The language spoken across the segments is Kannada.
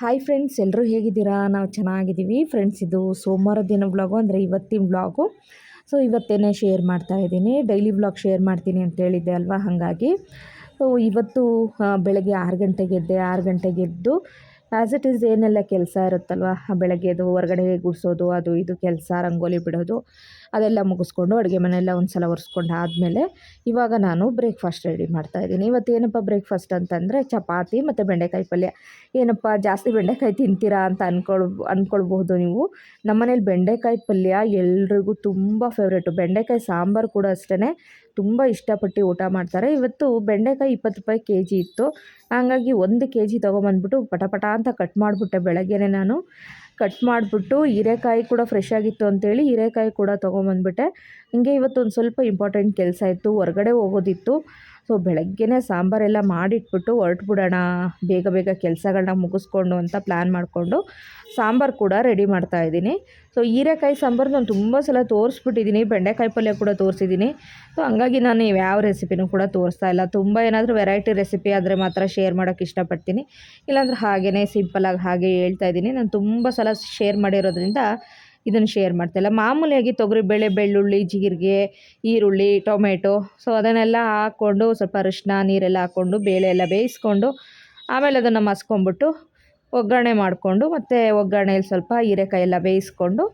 ಹಾಯ್ ಫ್ರೆಂಡ್ಸ್ ಎಲ್ಲರೂ ಹೇಗಿದ್ದೀರಾ? ನಾವು ಚೆನ್ನಾಗಿದ್ದೀವಿ. ಫ್ರೆಂಡ್ಸ್ ಇದು ಸೋಮವಾರ ದಿನ ವ್ಲಾಗು ಅಂದರೆ ಇವತ್ತಿನ ವ್ಲಾಗು ಸೊ ಇವತ್ತೇನೆ ಶೇರ್ ಮಾಡ್ತಾ ಇದ್ದೀನಿ. ಡೈಲಿ ವ್ಲಾಗ್ ಶೇರ್ ಮಾಡ್ತೀನಿ ಅಂತ ಹೇಳಿದ್ದೆ ಅಲ್ವಾ? ಹಾಗಾಗಿ. ಸೊ ಇವತ್ತು ಬೆಳಗ್ಗೆ ಆರು ಗಂಟೆಗೆ ಎದ್ದೆ. ಆರು ಗಂಟೆಗೆ ಎದ್ದು ಆ್ಯಸ್ ಇಟ್ ಈಸ್ ಏನೆಲ್ಲ ಕೆಲಸ ಇರುತ್ತಲ್ವ? ಬೆಳಗ್ಗೆ ಎದ್ದು ಹೊರಗಡೆ ಗುಡಿಸೋದು, ಅದು ಇದು ಕೆಲಸ, ರಂಗೋಲಿ ಬಿಡೋದು. ಅದೆಲ್ಲ ಮುಗಿಸ್ಕೊಂಡು ಅಡುಗೆ ಮನೆಯೆಲ್ಲ ಒಂದು ಸಲ ಒರೆಸ್ಕೊಂಡು ಆದಮೇಲೆ ಇವಾಗ ನಾನು ಬ್ರೇಕ್ಫಾಸ್ಟ್ ರೆಡಿ ಮಾಡ್ತಾ ಇದ್ದೀನಿ. ಇವತ್ತು ಏನಪ್ಪ ಬ್ರೇಕ್ಫಾಸ್ಟ್ ಅಂತಂದರೆ ಚಪಾತಿ ಮತ್ತು ಬೆಂಡೆಕಾಯಿ ಪಲ್ಯ. ಏನಪ್ಪ ಜಾಸ್ತಿ ಬೆಂಡೆಕಾಯಿ ತಿಂತೀರಾ ಅಂತ ಅಂದ್ಕೊಳ್ ಅಂದ್ಕೊಳ್ಬಹುದು ನೀವು. ನಮ್ಮನೇಲಿ ಬೆಂಡೆಕಾಯಿ ಪಲ್ಯ ಎಲ್ರಿಗೂ ತುಂಬ ಫೇವ್ರೇಟು ಬೆಂಡೆಕಾಯಿ ಸಾಂಬಾರು ಕೂಡ ಅಷ್ಟೇ ತುಂಬ ಇಷ್ಟಪಟ್ಟು ಊಟ ಮಾಡ್ತಾರೆ. ಇವತ್ತು ಬೆಂಡೆಕಾಯಿ ಇಪ್ಪತ್ತು ರೂಪಾಯಿ ಕೆ ಜಿ ಇತ್ತು. ಹಾಗಾಗಿ ಒಂದು ಕೆ ಜಿ ತೊಗೊಂಬಂದ್ಬಿಟ್ಟು ಪಟಪಟ ಪಟ ಅಂತ ಕಟ್ ಮಾಡಿಬಿಟ್ಟೆ ಬೆಳಗ್ಗೆನೇ ನಾನು. ಕಟ್ ಮಾಡಿಬಿಟ್ಟು ಹೀರೆಕಾಯಿ ಕೂಡ ಫ್ರೆಶ್ ಆಗಿತ್ತು ಅಂತೇಳಿ ಹೀರೆಕಾಯಿ ಕೂಡ ತೊಗೊಂಬಂದ್ಬಿಟ್ಟೆ. ಹಿಂಗೆ ಇವತ್ತು ಒಂದು ಸ್ವಲ್ಪ ಇಂಪಾರ್ಟೆಂಟ್ ಕೆಲಸ ಇತ್ತು. ಹೊರಗಡೆ ಹೋಗೋದಿತ್ತು. ಸೊ ಬೆಳಗ್ಗೆನೇ ಸಾಂಬಾರೆಲ್ಲ ಮಾಡಿಟ್ಬಿಟ್ಟು ಹೊರಟ್ಬಿಡೋಣ, ಬೇಗ ಬೇಗ ಕೆಲಸಗಳನ್ನ ಮುಗಿಸ್ಕೊಂಡು ಅಂತ ಪ್ಲ್ಯಾನ್ ಮಾಡಿಕೊಂಡು ಸಾಂಬಾರು ಕೂಡ ರೆಡಿ ಮಾಡ್ತಾ ಇದ್ದೀನಿ. ಸೊ ಹೀರೆಕಾಯಿ ಸಾಂಬಾರು ನಾನು ತುಂಬ ಸಲ ತೋರಿಸ್ಬಿಟ್ಟಿದ್ದೀನಿ, ಬೆಂಡೆಕಾಯಿ ಪಲ್ಯ ಕೂಡ ತೋರಿಸಿದ್ದೀನಿ. ಸೊ ಹಂಗಾಗಿ ನಾನು ಯಾವ ರೆಸಿಪಿನೂ ಕೂಡ ತೋರಿಸ್ತಾ ಇಲ್ಲ. ತುಂಬ ಏನಾದರೂ ವೆರೈಟಿ ರೆಸಿಪಿ ಆದರೆ ಮಾತ್ರ ಶೇರ್ ಮಾಡೋಕ್ಕೆ ಇಷ್ಟಪಡ್ತೀನಿ. ಇಲ್ಲಾಂದ್ರೆ ಹಾಗೇ ಸಿಂಪಲಾಗಿ ಹಾಗೆ ಹೇಳ್ತಾ ಇದ್ದೀನಿ. ನಾನು ತುಂಬ ಸಲ ಶೇರ್ ಮಾಡಿರೋದ್ರಿಂದ ಇದನ್ನು ಶೇರ್ ಮಾಡ್ತಾಯಿಲ್ಲ ಮಾಮೂಲಿಯಾಗಿ ತೊಗರಿಬೇಳೆ ಬೆಳ್ಳುಳ್ಳಿ, ಜೀರಿಗೆ, ಈರುಳ್ಳಿ, ಟೊಮೆಟೊ. ಸೊ ಅದನ್ನೆಲ್ಲ ಹಾಕ್ಕೊಂಡು ಸ್ವಲ್ಪ ಅರಿಶಿನ ನೀರೆಲ್ಲ ಹಾಕ್ಕೊಂಡು ಬೇಳೆ ಎಲ್ಲ ಬೇಯಿಸ್ಕೊಂಡು ಆಮೇಲೆ ಅದನ್ನು ಮಸ್ಕೊಂಬಿಟ್ಟು ಒಗ್ಗರಣೆ ಮಾಡಿಕೊಂಡು ಮತ್ತು ಒಗ್ಗರಣೆಯಲ್ಲಿ ಸ್ವಲ್ಪ ಹೀರೆಕಾಯಿ ಎಲ್ಲ ಬೇಯಿಸ್ಕೊಂಡು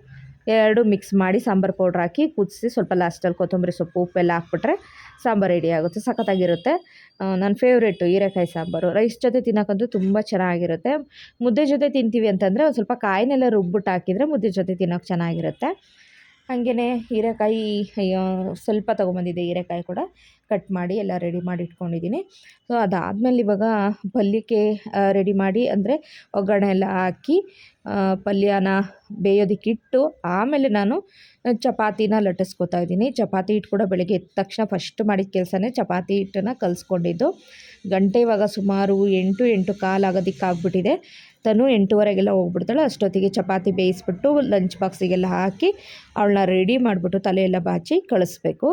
ಎರಡು ಮಿಕ್ಸ್ ಮಾಡಿ ಸಾಂಬಾರು ಪೌಡ್ರ್ ಹಾಕಿ ಕುದಿಸಿ ಸ್ವಲ್ಪ ಲಾಸ್ಟಲ್ಲಿ ಕೊತ್ತಂಬರಿ ಸೊಪ್ಪು ಉಪ್ಪೆಲ್ಲ ಹಾಕ್ಬಿಟ್ರೆ ಸಾಂಬಾರು ರೆಡಿ ಆಗುತ್ತೆ, ಸಖತ್ತಾಗಿರುತ್ತೆ. ನನ್ನ ಫೇವ್ರೇಟು ಹೀರೆಕಾಯಿ ಸಾಂಬಾರು. ರೈಸ್ ಜೊತೆ ತಿನ್ನೋಕ್ಕಂತೂ ತುಂಬ ಚೆನ್ನಾಗಿರುತ್ತೆ. ಮುದ್ದೆ ಜೊತೆ ತಿಂತೀವಿ ಅಂತಂದರೆ ಒಂದು ಸ್ವಲ್ಪ ಕಾಯಿನೆಲ್ಲ ರುಬ್ಬಿಟ್ಟು ಹಾಕಿದರೆ ಮುದ್ದೆ ಜೊತೆ ತಿನ್ನೋಕ್ಕೆ ಚೆನ್ನಾಗಿರುತ್ತೆ. ಹಾಗೆಯೇ ಹೀರೆಕಾಯಿ ಸ್ವಲ್ಪ ತೊಗೊಂಬಂದಿದ್ದೆ ಹೀರೆಕಾಯಿ ಕೂಡ ಕಟ್ ಮಾಡಿ ಎಲ್ಲ ರೆಡಿ ಮಾಡಿ ಇಟ್ಕೊಂಡಿದ್ದೀನಿ. ಸೊ ಅದಾದಮೇಲೆ ಇವಾಗ ಪಲ್ಯಕ್ಕೆ ರೆಡಿ ಮಾಡಿ ಅಂದರೆ ಒಗ್ಗರಣೆ ಎಲ್ಲ ಹಾಕಿ ಪಲ್ಯನ ಬೇಯೋದಕ್ಕಿಟ್ಟು ಆಮೇಲೆ ನಾನು ಚಪಾತಿನ ಲಟ್ಟಿಸ್ಕೊತಾ ಇದ್ದೀನಿ. ಚಪಾತಿ ಹಿಟ್ಟು ಕೂಡ ಬೆಳಗ್ಗೆ ಎದ್ದ ತಕ್ಷಣ ಫಸ್ಟ್ ಮಾಡಿದ ಕೆಲಸನೇ ಚಪಾತಿ ಹಿಟ್ಟನ್ನು ಕಲಿಸ್ಕೊಂಡಿದ್ದು. ಗಂಟೆ ಇವಾಗ ಸುಮಾರು ಎಂಟು ಎಂಟು ಕಾಲು ಆಗೋದಕ್ಕೆ ಆಗ್ಬಿಟ್ಟಿದೆ ತನು ಎಂಟೂವರೆಗೆಲ್ಲ ಹೋಗ್ಬಿಡ್ತಾಳೆ. ಅಷ್ಟೊತ್ತಿಗೆ ಚಪಾತಿ ಬೇಯಿಸ್ಬಿಟ್ಟು ಲಂಚ್ ಬಾಕ್ಸಿಗೆಲ್ಲ ಹಾಕಿ ಅವಳನ್ನ ರೆಡಿ ಮಾಡಿಬಿಟ್ಟು ತಲೆಯೆಲ್ಲ ಬಾಚಿ ಕಳಿಸ್ಬೇಕು.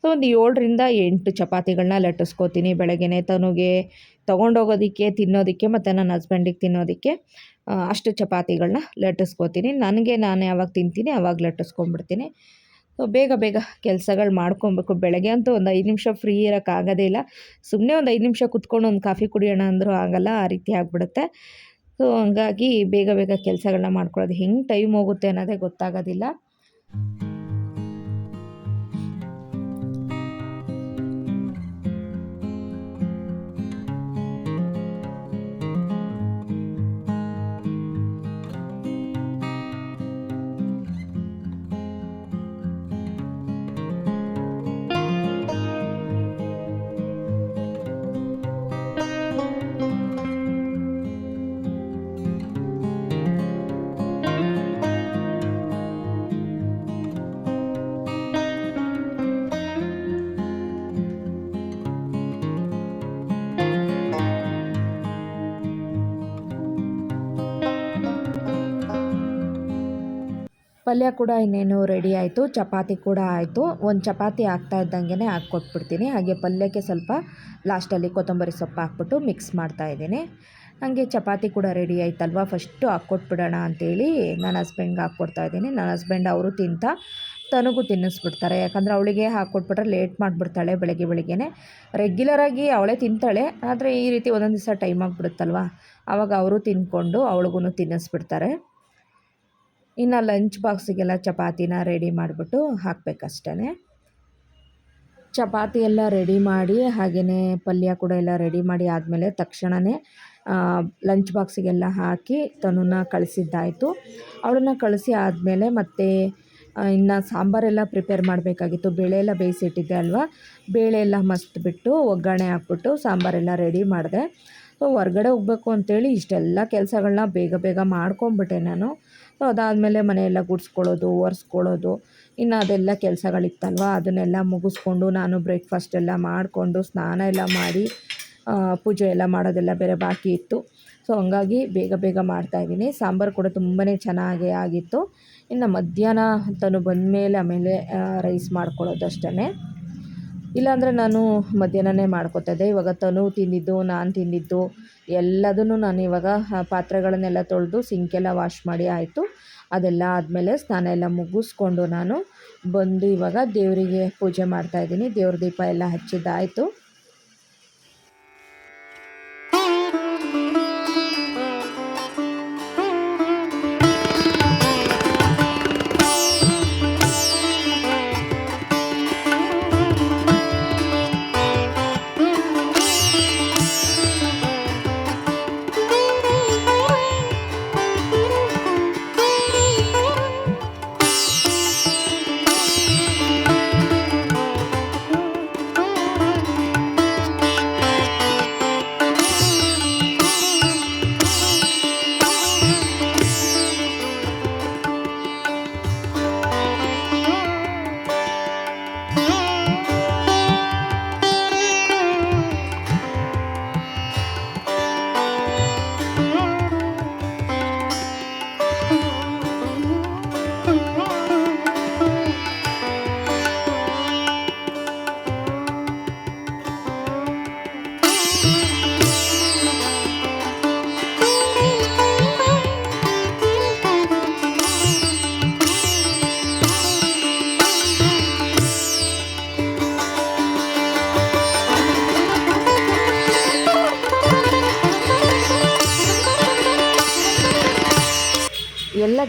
ಸೊ ಒಂದು ಏಳರಿಂದ ಎಂಟು ಚಪಾತಿಗಳನ್ನ ಲಟ್ಟಿಸ್ಕೋತೀನಿ ಬೆಳಗ್ಗೆನೆ ತನುಗೆ. ತೊಗೊಂಡೋಗೋದಕ್ಕೆ, ತಿನ್ನೋದಕ್ಕೆ ಮತ್ತು ನನ್ನ ಹಸ್ಬೆಂಡಿಗೆ ತಿನ್ನೋದಕ್ಕೆ ಅಷ್ಟು ಚಪಾತಿಗಳನ್ನ ಲಟ್ಟಿಸ್ಕೋತೀನಿ. ನನಗೆ ನಾನು ಯಾವಾಗ ತಿಂತೀನಿ ಅವಾಗ ಲಟ್ಟಿಸ್ಕೊಂಡ್ಬಿಡ್ತೀನಿ. ಸೊ ಬೇಗ ಬೇಗ ಕೆಲಸಗಳು ಮಾಡ್ಕೊಬೇಕು. ಬೆಳಗ್ಗೆ ಅಂತೂ ಒಂದು ಐದು ನಿಮಿಷ ಫ್ರೀ ಇರೋಕ್ಕಾಗೋದೇ ಇಲ್ಲ. ಸುಮ್ಮನೆ ಒಂದು ಐದು ನಿಮಿಷ ಕುತ್ಕೊಂಡು ಒಂದು ಕಾಫಿ ಕುಡಿಯೋಣ ಅಂದರೂ ಆಗಲ್ಲ, ಆ ರೀತಿ ಆಗಿಬಿಡುತ್ತೆ. ಸೊ ಹಂಗಾಗಿ ಬೇಗ ಬೇಗ ಕೆಲಸಗಳನ್ನ ಮಾಡ್ಕೊಳ್ಳೋದು ಹೆಂಗೆ ಟೈಮ್ ಹೋಗುತ್ತೆ ಅನ್ನೋದೇ ಗೊತ್ತಾಗೋದಿಲ್ಲ. ಪಲ್ಯ ಕೂಡ ಇನ್ನೇನು ರೆಡಿ ಆಯಿತು, ಚಪಾತಿ ಕೂಡ ಆಯಿತು. ಒಂದು ಚಪಾತಿ ಹಾಕ್ತಾ ಇದ್ದಂಗೆ ಹಾಕ್ಕೊಟ್ಬಿಡ್ತೀನಿ. ಹಾಗೆ ಪಲ್ಯಕ್ಕೆ ಸ್ವಲ್ಪ ಲಾಸ್ಟಲ್ಲಿ ಕೊತ್ತಂಬರಿ ಸೊಪ್ಪು ಹಾಕ್ಬಿಟ್ಟು ಮಿಕ್ಸ್ ಮಾಡ್ತಾ ಇದ್ದೀನಿ. ಹಾಗೆ ಚಪಾತಿ ಕೂಡ ರೆಡಿ ಆಯ್ತಲ್ವ? ಫಸ್ಟು ಹಾಕ್ಕೊಟ್ಬಿಡೋಣ ಅಂತೇಳಿ ನನ್ನ ಹಸ್ಬೆಂಡ್ಗೆ ಹಾಕ್ಕೊಡ್ತಾ ಇದ್ದೀನಿ. ನನ್ನ ಹಸ್ಬೆಂಡ್ ಅವರು ತಿಂತ ತನಗೂ ತಿನ್ನಿಸ್ಬಿಡ್ತಾರೆ. ಯಾಕಂದರೆ ಅವಳಿಗೆ ಹಾಕ್ಕೊಟ್ಬಿಟ್ರೆ ಲೇಟ್ ಮಾಡಿಬಿಡ್ತಾಳೆ ಬೆಳಗ್ಗೆ ಬೆಳಿಗ್ಗೆನೆ. ರೆಗ್ಯುಲರಾಗಿ ಅವಳೇ ತಿಂತಾಳೆ. ಆದರೆ ಈ ರೀತಿ ಒಂದೊಂದು ದಿವಸ ಟೈಮ್ ಆಗಿಬಿಡುತ್ತಲ್ವ? ಆವಾಗ ಅವರು ತಿಂದ್ಕೊಂಡು ಅವಳಿಗೂ ತಿನ್ನಿಸ್ಬಿಡ್ತಾರೆ. ಇನ್ನು ಲಂಚ್ ಬಾಕ್ಸಿಗೆಲ್ಲ ಚಪಾತಿನ ರೆಡಿ ಮಾಡಿಬಿಟ್ಟು ಹಾಕಬೇಕಷ್ಟೇ ಚಪಾತಿ ಎಲ್ಲ ರೆಡಿ ಮಾಡಿ ಹಾಗೆಯೇ ಪಲ್ಯ ಕೂಡ ಎಲ್ಲ ರೆಡಿ ಮಾಡಿ ಆದಮೇಲೆ ತಕ್ಷಣವೇ ಲಂಚ್ ಬಾಕ್ಸಿಗೆಲ್ಲ ಹಾಕಿ ತನುನ ಕಳಿಸಿದ್ದಾಯಿತು. ಅವಳನ್ನ ಕಳಿಸಿ ಆದಮೇಲೆ ಮತ್ತೆ ಇನ್ನು ಸಾಂಬಾರೆಲ್ಲ ಪ್ರಿಪೇರ್ ಮಾಡಬೇಕಾಗಿತ್ತು. ಬೇಳೆ ಎಲ್ಲ ಬೇಯಿಸಿಟ್ಟಿದ್ದೆ ಅಲ್ವಾ? ಬೇಳೆ ಎಲ್ಲ ಮಸ್ತ್ಬಿಟ್ಟು ಒಗ್ಗರಣೆ ಹಾಕ್ಬಿಟ್ಟು ಸಾಂಬಾರೆಲ್ಲ ರೆಡಿ ಮಾಡಿದೆ. ಸೊ, ಹೊರ್ಗಡೆ ಹೋಗಬೇಕು ಅಂತೇಳಿ ಇಷ್ಟೆಲ್ಲ ಕೆಲಸಗಳನ್ನ ಬೇಗ ಬೇಗ ಮಾಡ್ಕೊಂಬಿಟ್ಟೆ ನಾನು. ಸೊ ಅದಾದಮೇಲೆ ಮನೆಯೆಲ್ಲ ಗುಡಿಸ್ಕೊಳ್ಳೋದು, ಒರೆಸ್ಕೊಳ್ಳೋದು. ಇನ್ನು ಅದೆಲ್ಲ ಕೆಲಸಗಳಿತ್ತಲ್ವ? ಅದನ್ನೆಲ್ಲ ಮುಗಿಸ್ಕೊಂಡು ನಾನು ಬ್ರೇಕ್ಫಾಸ್ಟ್ ಎಲ್ಲ ಮಾಡಿಕೊಂಡು ಸ್ನಾನ ಎಲ್ಲ ಮಾಡಿ ಪೂಜೆ ಎಲ್ಲ ಮಾಡೋದೆಲ್ಲ ಬೇರೆ ಬಾಕಿ ಇತ್ತು. ಸೊ ಹಂಗಾಗಿ ಬೇಗ ಬೇಗ ಮಾಡ್ತಾಯಿದ್ದೀನಿ ಸಾಂಬಾರು ಕೂಡ ತುಂಬಾ ಚೆನ್ನಾಗೇ ಆಗಿತ್ತು. ಇನ್ನು ಮಧ್ಯಾಹ್ನ ಬಂದ ಬಂದಮೇಲೆ ಆಮೇಲೆ ರೈಸ್ ಮಾಡ್ಕೊಳ್ಳೋದು ಅಷ್ಟೇ ಇಲ್ಲಾಂದರೆ ನಾನು ಮಧ್ಯಾಹ್ನನೇ ಮಾಡ್ಕೊತಾಯಿದ್ದೆ ಇವಾಗ ತನು ತಿಂದಿದ್ದು, ನಾನು ತಿಂದಿದ್ದು, ಎಲ್ಲದನ್ನು ನಾನು ಇವಾಗ ಪಾತ್ರೆಗಳನ್ನೆಲ್ಲ ತೊಳೆದು ಸಿಂಕೆಲ್ಲ ವಾಶ್ ಮಾಡಿ ಆಯಿತು. ಅದೆಲ್ಲ ಆದಮೇಲೆ ಸ್ನಾನ ಎಲ್ಲ ಮುಗಿಸ್ಕೊಂಡು ನಾನು ಬಂದು ಇವಾಗ ದೇವರಿಗೆ ಪೂಜೆ ಮಾಡ್ತಾಯಿದ್ದೀನಿ ದೇವ್ರ ದೀಪ ಎಲ್ಲ ಹಚ್ಚಿದ್ದಾಯಿತು.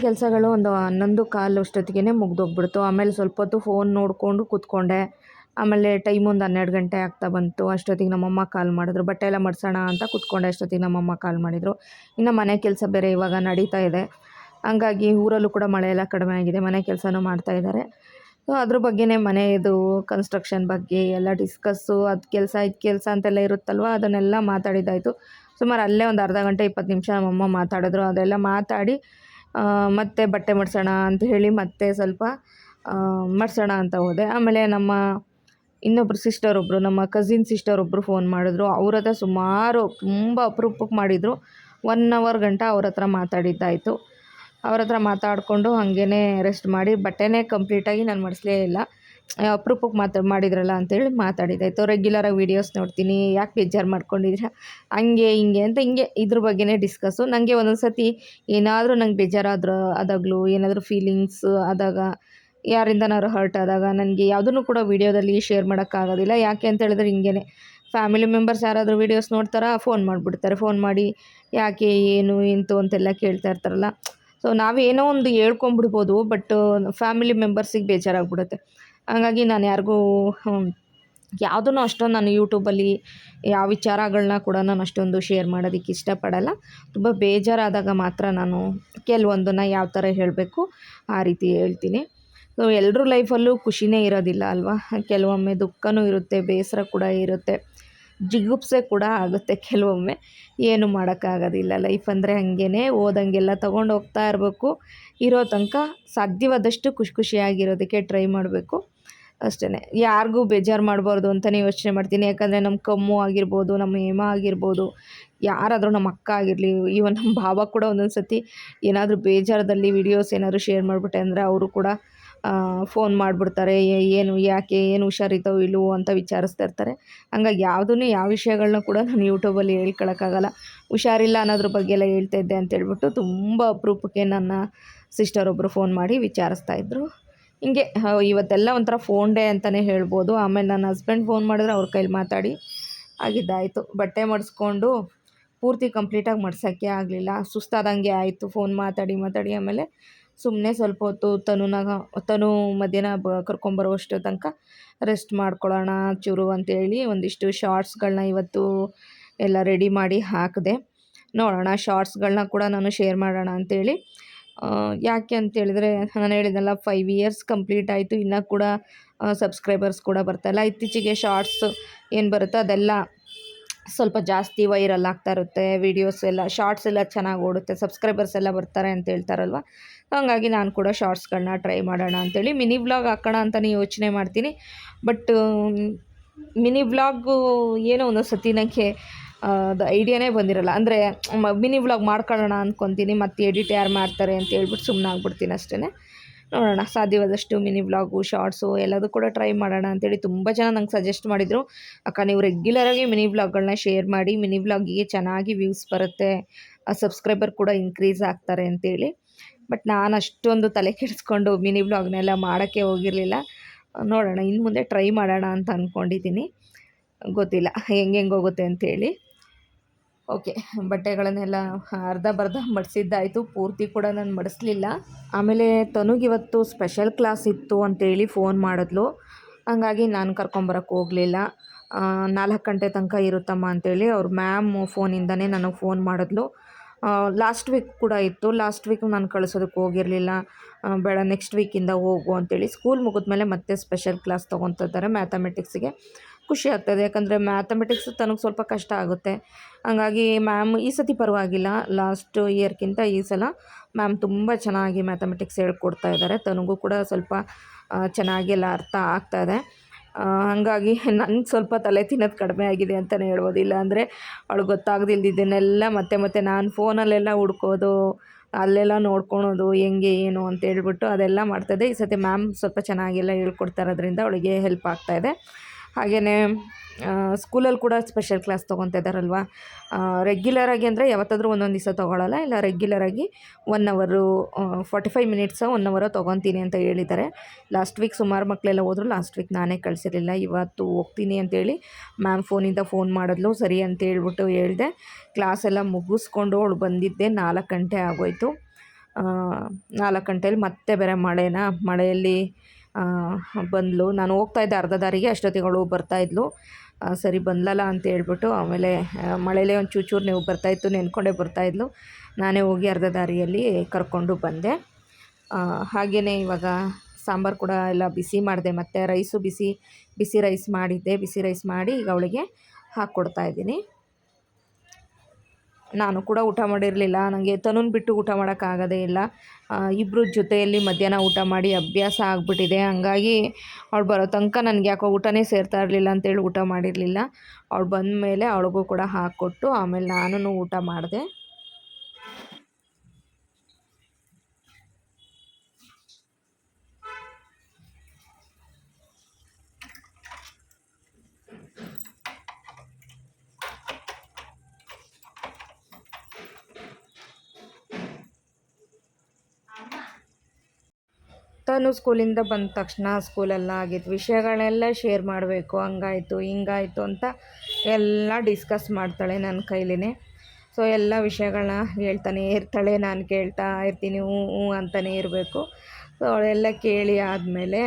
ಕೆಲಸಗಳು ಒಂದು ಹನ್ನೊಂದು ಕಾಲು ಅಷ್ಟೊತ್ತಿಗೆ ಮುಗ್ದೋಗ್ಬಿಡ್ತು. ಆಮೇಲೆ ಸ್ವಲ್ಪ ಹೊತ್ತು ಫೋನ್ ನೋಡಿಕೊಂಡು ಕೂತ್ಕೊಂಡೆ. ಆಮೇಲೆ ಟೈಮ್ ಒಂದು ಹನ್ನೆರಡು ಗಂಟೆ ಆಗ್ತಾ ಬಂತು. ಅಷ್ಟೊತ್ತಿಗೆ ನಮ್ಮಮ್ಮ ಕಾಲ್ ಮಾಡಿದ್ರು. ಬಟ್ಟೆ ಎಲ್ಲ ಮಡ್ಸೋಣ ಅಂತ ಕೂತ್ಕೊಂಡೆ ಅಷ್ಟೊತ್ತಿಗೆ ನಮ್ಮಮ್ಮ ಕಾಲ್ ಮಾಡಿದರು. ಇನ್ನು ಮನೆ ಕೆಲಸ ಬೇರೆ ಇವಾಗ ನಡೀತಾ ಇದೆ. ಹಂಗಾಗಿ ಊರಲ್ಲೂ ಕೂಡ ಮಳೆ ಎಲ್ಲ ಕಡಿಮೆ ಆಗಿದೆ. ಮನೆ ಕೆಲಸನೂ ಮಾಡ್ತಾಯಿದ್ದಾರೆ ಸೊ ಅದ್ರ ಬಗ್ಗೆನೇ ಮನೆಯದು ಕನ್ಸ್ಟ್ರಕ್ಷನ್ ಬಗ್ಗೆ ಎಲ್ಲ ಡಿಸ್ಕಸ್ಸು ಅದು ಕೆಲಸ ಇದು ಕೆಲಸ ಅಂತೆಲ್ಲ ಇರುತ್ತಲ್ವ? ಅದನ್ನೆಲ್ಲ ಮಾತಾಡಿದ್ದಾಯಿತು. ಸುಮಾರು ಅಲ್ಲೇ ಒಂದು ಅರ್ಧ ಗಂಟೆ ಇಪ್ಪತ್ತು ನಿಮಿಷ ನಮ್ಮಮ್ಮ ಮಾತಾಡಿದ್ರು. ಅದೆಲ್ಲ ಮಾತಾಡಿ ಮತ್ತೆ ಬಟ್ಟೆ ಮಡ್ಸೋಣ ಅಂತ ಹೇಳಿ ಮತ್ತೆ ಸ್ವಲ್ಪ ಮಡ್ಸೋಣ ಅಂತ ಹೋದೆ. ಆಮೇಲೆ ನಮ್ಮ ಇನ್ನೊಬ್ಬರು ಸಿಸ್ಟರ್ ಒಬ್ಬರು ನಮ್ಮ ಕಸಿನ್ ಸಿಸ್ಟರ್ ಒಬ್ಬರು ಫೋನ್ ಮಾಡಿದ್ರು. ಅವ್ರ ಹತ್ರ ಸುಮಾರು ತುಂಬ ಅಪರೂಪಕ್ಕೆ ಮಾಡಿದರು. ಒನ್ ಅವರ್ ಗಂಟ ಅವ್ರ ಹತ್ರ ಮಾತಾಡಿದ್ದಾಯಿತು. ಅವ್ರ ಹತ್ರ ಮಾತಾಡಿಕೊಂಡು ಹಾಗೇ ರೆಸ್ಟ್ ಮಾಡಿ, ಬಟ್ಟೆನೇ ಕಂಪ್ಲೀಟಾಗಿ ನಾನು ಮಡಿಸ್ಲೇ ಇಲ್ಲ. ಅಪ್ರೂಪಕ್ಕೆ ಮಾತಾ ಮಾಡಿದ್ರಲ್ಲ ಅಂತೇಳಿ ರೆಗ್ಯುಲರ್ ರೆಗ್ಯುಲರಾಗಿ ವೀಡಿಯೋಸ್ ನೋಡ್ತೀನಿ. ಯಾಕೆ ಬೇಜಾರು ಮಾಡ್ಕೊಂಡಿದ್ದೀರಾ ಹಂಗೆ, ಹಿಂಗೆ ಅಂತ ಹಿಂಗೆ ಇದ್ರ ಬಗ್ಗೆನೇ ಡಿಸ್ಕಸ್ಸು ನನಗೆ ಒಂದೊಂದು ಸತಿ ಏನಾದರೂ ನಂಗೆ ಬೇಜಾರಾದ್ರೆ ಆದಾಗಲೂ, ಏನಾದರೂ ಫೀಲಿಂಗ್ಸ್ ಆದಾಗ, ಯಾರಿಂದನಾದ್ರು ಹರ್ಟ್ ಆದಾಗ ನನಗೆ ಯಾವುದನ್ನು ಕೂಡ ವೀಡಿಯೋದಲ್ಲಿ ಶೇರ್ ಮಾಡೋಕ್ಕಾಗೋದಿಲ್ಲ. ಯಾಕೆ ಅಂತ ಹೇಳಿದ್ರೆ ಹಿಂಗೇ ಫ್ಯಾಮಿಲಿ ಮೆಂಬರ್ಸ್ ಯಾರಾದರೂ ವೀಡಿಯೋಸ್ ನೋಡ್ತಾರಾ ಫೋನ್ ಮಾಡಿಬಿಡ್ತಾರೆ. ಫೋನ್ ಮಾಡಿ ಯಾಕೆ, ಏನು, ಎಂತು ಅಂತೆಲ್ಲ ಕೇಳ್ತಾ ಇರ್ತಾರಲ್ಲ. ಸೊ ನಾವೇನೋ ಒಂದು ಹೇಳ್ಕೊಂಬಿಡ್ಬೋದು ಬಟ್ ಫ್ಯಾಮಿಲಿ ಮೆಂಬರ್ಸಿಗೆ ಬೇಜಾರಾಗ್ಬಿಡುತ್ತೆ. ಹಂಗಾಗಿ ನಾನು ಯಾರಿಗೂ ಯಾವುದನ್ನು ಅಷ್ಟೊಂದು ನಾನು ಯೂಟ್ಯೂಬಲ್ಲಿ ಯಾವ ವಿಚಾರಗಳನ್ನ ಕೂಡ ನಾನು ಅಷ್ಟೊಂದು ಶೇರ್ ಮಾಡೋದಕ್ಕೆ ಇಷ್ಟಪಡಲ್ಲ. ತುಂಬ ಬೇಜಾರಾದಾಗ ಮಾತ್ರ ನಾನು ಕೆಲವೊಂದನ್ನು ಯಾವ ಥರ ಹೇಳಬೇಕು ಆ ರೀತಿ ಹೇಳ್ತೀನಿ. ಸೊ, ಎಲ್ಲರೂ ಲೈಫಲ್ಲೂ ಖುಷಿನೇ ಇರೋದಿಲ್ಲ ಅಲ್ವಾ? ಕೆಲವೊಮ್ಮೆ ದುಃಖನೂ ಇರುತ್ತೆ, ಬೇಸರ ಕೂಡ ಇರುತ್ತೆ, ಜಿಗುಪ್ಸೆ ಕೂಡ ಆಗುತ್ತೆ ಕೆಲವೊಮ್ಮೆ. ಏನು ಮಾಡೋಕ್ಕಾಗೋದಿಲ್ಲ. ಲೈಫ್ ಅಂದರೆ ಹಾಗೇ ಓದಂಗೆಲ್ಲ ತೊಗೊಂಡು ಹೋಗ್ತಾ ಇರಬೇಕು. ಇರೋ ತನಕ ಸಾಧ್ಯವಾದಷ್ಟು ಖುಷಿ ಖುಷಿಯಾಗಿರೋದಕ್ಕೆ ಟ್ರೈ ಮಾಡಬೇಕು. ಅಷ್ಟೇ ಯಾರಿಗೂ ಬೇಜಾರು ಮಾಡಬಾರ್ದು ಅಂತಲೇ ಯೋಚನೆ ಮಾಡ್ತೀನಿ. ಯಾಕಂದರೆ ನಮ್ಮ ಕಮ್ಮು ಆಗಿರ್ಬೋದು ನಮ್ಮ ಹೇಮ ಆಗಿರ್ಬೋದು, ಯಾರಾದರೂ ನಮ್ಮ ಅಕ್ಕ ಆಗಿರಲಿ ಈವನ್ ನಮ್ಮ ಭಾವ ಕೂಡ ಒಂದೊಂದು ಸರ್ತಿ ಏನಾದರೂ ಬೇಜಾರದಲ್ಲಿ ವಿಡಿಯೋಸ್ ಏನಾದರೂ ಶೇರ್ ಮಾಡಿಬಿಟ್ಟೆ ಅಂದರೆ ಅವರು ಕೂಡ ಫೋನ್ ಮಾಡಿಬಿಡ್ತಾರೆ. ಏನು, ಯಾಕೆ, ಏನು ಹುಷಾರಿತೋ ಇಲ್ಲವೋ ಅಂತ ವಿಚಾರಿಸ್ತಾ ಇರ್ತಾರೆ. ಹಂಗಾಗಿ ಯಾವುದನ್ನು ಯಾವ ವಿಷಯಗಳನ್ನ ಕೂಡ ನಾನು ಯೂಟ್ಯೂಬಲ್ಲಿ ಹೇಳ್ಕೊಳಕ್ಕಾಗಲ್ಲ. ಹುಷಾರಿಲ್ಲ ಅನ್ನೋದ್ರ ಬಗ್ಗೆ ಎಲ್ಲ ಹೇಳ್ತಾ ಇದ್ದೆ ಅಂತೇಳ್ಬಿಟ್ಟು ತುಂಬ ಅಪರೂಪಕ್ಕೆ ನನ್ನ ಸಿಸ್ಟರ್ ಒಬ್ಬರು ಫೋನ್ ಮಾಡಿ ವಿಚಾರಿಸ್ತಾಯಿದ್ರು ಹಿಂಗೆ ಇವತ್ತೆಲ್ಲ ಒಂಥರ ಫೋನ್ ಡೇ ಅಂತಲೇ ಹೇಳ್ಬೋದು. ಆಮೇಲೆ ನನ್ನ ಹಸ್ಬೆಂಡ್ ಫೋನ್ ಮಾಡಿದ್ರೆ ಅವ್ರ ಕೈಲಿ ಮಾತಾಡಿ. ಆಗಿದ್ದಾಯಿತು. ಬಟ್ಟೆ ಮಡಿಸ್ಕೊಂಡು ಪೂರ್ತಿ ಕಂಪ್ಲೀಟಾಗಿ ಮಡ್ಸೋಕ್ಕೆ ಆಗಲಿಲ್ಲ. ಸುಸ್ತಾದಂಗೆ ಆಯಿತು. ಫೋನ್ ಮಾತಾಡಿ ಮಾತಾಡಿ ಆಮೇಲೆ ಸುಮ್ಮನೆ ಸ್ವಲ್ಪ ಹೊತ್ತು ತನುನಾಗ, ತನು ಮಧ್ಯಾಹ್ನ ಬ, ಕರ್ಕೊಂಬರುವಷ್ಟು ತನಕ ರೆಸ್ಟ್ ಮಾಡ್ಕೊಳ್ಳೋಣ, ಚೂರು ಅಂತೇಳಿ ಒಂದಿಷ್ಟು ಶಾರ್ಟ್ಸ್ಗಳನ್ನ ಇವತ್ತು ಎಲ್ಲ ರೆಡಿ ಮಾಡಿ ಹಾಕಿದೆ. ನೋಡೋಣ ಶಾರ್ಟ್ಸ್ಗಳನ್ನ ಕೂಡ ನಾನು ಶೇರ್ ಮಾಡೋಣ ಅಂಥೇಳಿ ಯಾಕೆ ಅಂತೇಳಿದರೆ ನಾನು ಹೇಳಿದ್ನಲ್ಲ ಫೈವ್ ಇಯರ್ಸ್ ಕಂಪ್ಲೀಟ್ ಆಯಿತು, ಇನ್ನೂ ಕೂಡ ಸಬ್ಸ್ಕ್ರೈಬರ್ಸ್ ಕೂಡ ಬರ್ತಾಯಿಲ್ಲ ಇತ್ತೀಚೆಗೆ ಶಾರ್ಟ್ಸ್ ಏನು ಬರುತ್ತೋ ಅದೆಲ್ಲ ಸ್ವಲ್ಪ ಜಾಸ್ತಿ ವೈರಲ್ ಆಗ್ತಾ ಇರುತ್ತೆ. ವೀಡಿಯೋಸ್ ಎಲ್ಲ ಶಾರ್ಟ್ಸ್ ಎಲ್ಲ ಚೆನ್ನಾಗಿ ಓಡುತ್ತೆ ಸಬ್ಸ್ಕ್ರೈಬರ್ಸ್ ಎಲ್ಲ ಬರ್ತಾರೆ ಅಂತ ಹೇಳ್ತಾರಲ್ವ? ಹಾಗಾಗಿ ನಾನು ಕೂಡ ಶಾರ್ಟ್ಸ್ಗಳನ್ನ ಟ್ರೈ ಮಾಡೋಣ ಅಂತೇಳಿ ಮಿನಿ ವ್ಲಾಗ್ ಹಾಕೋಣ ಅಂತಲೇ ಯೋಚನೆ ಮಾಡ್ತೀನಿ. ಬಟ್ ಮಿನಿ ವ್ಲಾಗು ಏನೋ ಒಂದೊಂದು ಸತಿ ನನಗೆ ಅದು ಐಡಿಯಾನೇ ಬಂದಿರಲ್ಲ. ಅಂದರೆ ಮಿನಿ ವ್ಲಾಗ್ ಮಾಡ್ಕೊಳ್ಳೋಣ ಅಂದ್ಕೊತೀನಿ ಮತ್ತು ಎಡಿಟ್ ಯಾರು ಮಾಡ್ತಾರೆ ಅಂತ ಹೇಳ್ಬಿಟ್ಟು ಸುಮ್ಮನೆ ಆಗ್ಬಿಡ್ತೀನಿ ಅಷ್ಟೇ ನೋಡೋಣ, ಸಾಧ್ಯವಾದಷ್ಟು ಮಿನಿ ವ್ಲಾಗು, ಶಾರ್ಟ್ಸು ಎಲ್ಲದೂ ಕೂಡ ಟ್ರೈ ಮಾಡೋಣ ಅಂತೇಳಿ ತುಂಬ ಜನ ನಂಗೆ ಸಜೆಸ್ಟ್ ಮಾಡಿದರು. ಅಕ್ಕ, ನೀವು ರೆಗ್ಯುಲರಾಗಿ ಮಿನಿ ವ್ಲಾಗ್ಗಳನ್ನ ಶೇರ್ ಮಾಡಿ, ಮಿನಿ ವ್ಲಾಗಿಗೆ ಚೆನ್ನಾಗಿ ವ್ಯೂಸ್ ಬರುತ್ತೆ ಸಬ್ಸ್ಕ್ರೈಬರ್ ಕೂಡ ಇನ್ಕ್ರೀಸ್ ಆಗ್ತಾರೆ ಅಂತೇಳಿ. ಬಟ್ ನಾನು ಅಷ್ಟೊಂದು ತಲೆ ಕೆಡಿಸ್ಕೊಂಡು ಮಿನಿ ವ್ಲಾಗ್ನೆಲ್ಲ ಮಾಡೋಕ್ಕೆ ಹೋಗಿರಲಿಲ್ಲ. ನೋಡೋಣ ಇನ್ನು ಮುಂದೆ ಟ್ರೈ ಮಾಡೋಣ ಅಂತ ಅಂದ್ಕೊಂಡಿದ್ದೀನಿ ಗೊತ್ತಿಲ್ಲ, ಹೆಂಗೆ ಹೆಂಗೆ ಹೋಗುತ್ತೆ ಅಂತೇಳಿ. ಓಕೆ, ಬಟ್ಟೆಗಳನ್ನೆಲ್ಲ ಅರ್ಧ ಬರ್ಧ ಮಡಿಸಿದ್ದಾಯಿತು, ಪೂರ್ತಿ ಕೂಡ ನಾನು ಮಡಿಸ್ಲಿಲ್ಲ. ಆಮೇಲೆ ತನುಗಿವತ್ತು ಸ್ಪೆಷಲ್ ಕ್ಲಾಸ್ ಇತ್ತು ಅಂತೇಳಿ ಫೋನ್ ಮಾಡಿದ್ಲು. ಹಂಗಾಗಿ ನಾನು ಕರ್ಕೊಂಬರಕ್ಕೆ ಹೋಗಲಿಲ್ಲ. ನಾಲ್ಕು ಗಂಟೆ ತನಕ ಇರುತ್ತಮ್ಮ ಅಂತೇಳಿ ಅವ್ರ ಮ್ಯಾಮ್ ಫೋನಿಂದನೇ ನನಗೆ ಫೋನ್ ಮಾಡಿದ್ಲು. ಲಾಸ್ಟ್ ವೀಕ್ ಕೂಡ ಇತ್ತು. ಲಾಸ್ಟ್ ವೀಕ್ ನಾನು ಕಳಿಸೋದಕ್ಕೆ ಹೋಗಿರಲಿಲ್ಲ. ಬೇಡ, ನೆಕ್ಸ್ಟ್ ವೀಕಿಂದ ಹೋಗು ಅಂತೇಳಿ ಸ್ಕೂಲ್ ಮುಗಿದ್ಮೇಲೆ ಮತ್ತೆ ಸ್ಪೆಷಲ್ ಕ್ಲಾಸ್ ತೊಗೊತಿದ್ದಾರೆ ಮ್ಯಾಥಮೆಟಿಕ್ಸಿಗೆ. ಖುಷಿ ಆಗ್ತದೆ. ಯಾಕಂದರೆ ಮ್ಯಾಥಮೆಟಿಕ್ಸ್ ತನಗೆ ಸ್ವಲ್ಪ ಕಷ್ಟ ಆಗುತ್ತೆ. ಹಂಗಾಗಿ ಮ್ಯಾಮ್ ಈ ಸತಿ ಪರವಾಗಿಲ್ಲ. ಲಾಸ್ಟ್ ಇಯರ್ಗಿಂತ ಈ ಸಲ ಮ್ಯಾಮ್ ತುಂಬ ಚೆನ್ನಾಗಿ ಮ್ಯಾಥಮೆಟಿಕ್ಸ್ ಹೇಳ್ಕೊಡ್ತಾ ಇದ್ದಾರೆ. ತನಗೂ ಕೂಡ ಸ್ವಲ್ಪ ಚೆನ್ನಾಗಿ ಎಲ್ಲ ಅರ್ಥ ಆಗ್ತಾ ಇದೆ. ಹಾಗಾಗಿ ನನಗೆ ಸ್ವಲ್ಪ ತಲೆ ತಿನ್ನೋದು ಕಡಿಮೆ ಆಗಿದೆ ಅಂತಲೇ ಹೇಳ್ಬೋದು. ಇಲ್ಲ ಅಂದರೆ ಅವಳು ಗೊತ್ತಾಗ್ದಿಲ್ದಿದ್ದನ್ನೆಲ್ಲ ಮತ್ತೆ ಮತ್ತೆ ನಾನು ಫೋನಲ್ಲೆಲ್ಲ ಹುಡ್ಕೋದು, ಅಲ್ಲೆಲ್ಲ ನೋಡ್ಕೊಳೋದು, ಹೆಂಗೆ, ಏನು ಅಂತ ಹೇಳ್ಬಿಟ್ಟು ಅದೆಲ್ಲ ಮಾಡ್ತಾಯಿದೆ ಈ ಸತಿ ಮ್ಯಾಮ್ ಸ್ವಲ್ಪ ಚೆನ್ನಾಗೆಲ್ಲ ಹೇಳ್ಕೊಡ್ತಾ ಇರೋದ್ರಿಂದ ಅವಳಿಗೆ ಹೆಲ್ಪ್ ಆಗ್ತಾಯಿದೆ ಹಾಗೆಯೇ ಸ್ಕೂಲಲ್ಲಿ ಕೂಡ ಸ್ಪೆಷಲ್ ಕ್ಲಾಸ್ ತೊಗೊತಾ ಇದ್ದಾರಲ್ವ? ರೆಗ್ಯುಲರಾಗಿ ಅಂದರೆ ಯಾವತ್ತಾದರೂ ಒಂದೊಂದು ದಿವಸ ತೊಗೊಳಲ್ಲ, ಇಲ್ಲ ರೆಗ್ಯುಲರಾಗಿ ಒನ್ ಅವರು ಫಾರ್ಟಿ ಫೈವ್ ಮಿನಿಟ್ಸ ಒನ್ ಅವರೋ ತೊಗೊತೀನಿ ಅಂತ ಹೇಳಿದ್ದಾರೆ. ಲಾಸ್ಟ್ ವೀಕ್ ಸುಮಾರು ಮಕ್ಕಳೆಲ್ಲ ಹೋದ್ರು ಲಾಸ್ಟ್ ವೀಕ್ ನಾನೇ ಕಳಿಸಿರಲಿಲ್ಲ, ಇವತ್ತು ಹೋಗ್ತೀನಿ ಅಂತೇಳಿ ಮ್ಯಾಮ್ ಫೋನಿಂದ ಫೋನ್ ಮಾಡಿದ್ಲು, ಸರಿ ಅಂತ ಹೇಳ್ಬಿಟ್ಟು ಹೇಳಿದೆ. ಕ್ಲಾಸೆಲ್ಲ ಮುಗಿಸ್ಕೊಂಡು ಅವಳು ಬಂದಿದ್ದೆ, ನಾಲ್ಕು ಗಂಟೆ ಆಗೋಯ್ತು. ನಾಲ್ಕು ಗಂಟೆಯಲ್ಲಿ ಮತ್ತೆ ಬೇರೆ ಮಳೆನಾ? ಮಳೆಯಲ್ಲಿ ಬಂದಳು ನಾನು ಹೋಗ್ತಾಯಿದ್ದೆ ಅರ್ಧ ದಾರಿಗೆ, ಅಷ್ಟೊತ್ತಿಗಳು ಬರ್ತಾಯಿದ್ಲು ಸರಿ ಬಂದ್ಲಲ್ಲ ಅಂತ ಹೇಳ್ಬಿಟ್ಟು ಆಮೇಲೆ ಮಳೆಲೇ ಒಂದು ಚೂರು ಚೂರು ನೀವು ಬರ್ತಾಯಿತ್ತು ನೆನ್ಕೊಂಡೇ ಬರ್ತಾಯಿದ್ಲು ನಾನೇ ಹೋಗಿ ಅರ್ಧ ದಾರಿಯಲ್ಲಿ ಕರ್ಕೊಂಡು ಬಂದೆ. ಹಾಗೆಯೇ ಇವಾಗ ಸಾಂಬಾರು ಕೂಡ ಎಲ್ಲ ಬಿಸಿ ಮಾಡಿದೆ. ಮತ್ತು ರೈಸು ಬಿಸಿ ಬಿಸಿ ರೈಸ್ ಮಾಡಿದ್ದೆ. ಬಿಸಿ ರೈಸ್ ಮಾಡಿ ಈಗ ಅವಳಿಗೆ ಹಾಕ್ಕೊಡ್ತಾಯಿದ್ದೀನಿ ನಾನು ಕೂಡ ಊಟ ಮಾಡಿರಲಿಲ್ಲ. ನನಗೆ ತನುನ್ ಬಿಟ್ಟು ಊಟ ಮಾಡೋಕ್ಕಾಗೋದೇ ಇಲ್ಲ. ಇಬ್ಬರು ಜೊತೆಯಲ್ಲಿ ಮಧ್ಯಾಹ್ನ ಊಟ ಮಾಡಿ ಅಭ್ಯಾಸ ಆಗಿಬಿಟ್ಟಿದೆ. ಹಂಗಾಗಿ ಅವಳು ಬರೋ ತನಕ ನನಗೆ ಯಾಕೋ ಊಟನೇ ಸೇರ್ತಾ ಇರಲಿಲ್ಲ ಅಂತೇಳಿ ಊಟ ಮಾಡಿರಲಿಲ್ಲ. ಅವಳು ಬಂದ ಮೇಲೆ ಅವಳಿಗೂ ಕೂಡ ಹಾಕ್ಕೊಟ್ಟು ಆಮೇಲೆ ನಾನು ಊಟ ಮಾಡಿದೆ. ತನು ಸ್ಕೂಲಿಂದ ಬಂದ ತಕ್ಷಣ ಸ್ಕೂಲೆಲ್ಲ ಆಗಿತ್ತು ವಿಷಯಗಳೆಲ್ಲ ಶೇರ್ ಮಾಡಬೇಕು, ಹಂಗಾಯಿತು, ಹಿಂಗಾಯಿತು ಅಂತ ಎಲ್ಲ ಡಿಸ್ಕಸ್ ಮಾಡ್ತಾಳೆ ನನ್ನ ಕೈಲಿನೇ. ಸೊ ಎಲ್ಲ ವಿಷಯಗಳನ್ನ ಹೇಳ್ತಾನೆ, ಇರ್ತಾಳೆ, ನಾನು ಕೇಳ್ತಾ ಇರ್ತೀನಿ, ಹ್ಞೂ ಹ್ಞೂ ಅಂತಲೇ ಇರಬೇಕು. ಸೊ ಅವಳೆಲ್ಲ ಕೇಳಿ ಆದಮೇಲೆ